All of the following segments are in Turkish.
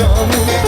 chamo.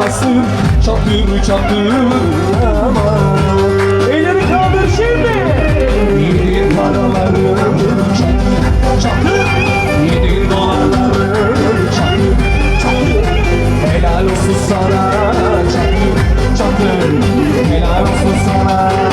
ağlasın. Çatır çatır Elleri kaldır şimdi. Yedi paraları çatır çatır Yedi dolarları çatır çatır Helal olsun sana. Çatır çatır Helal olsun sana.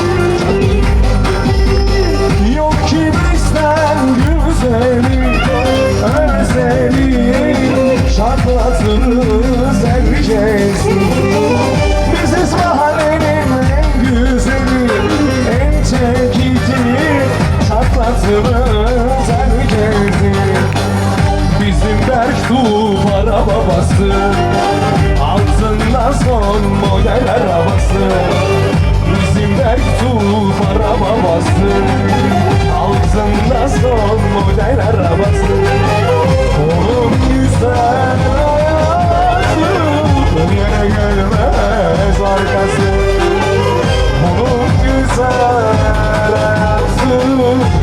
neler havası Bizim Ertuğ para babası. Altında son model arabası Oğlum güzel hayatı Yere gelmez arkası Oğlum güzel hayatı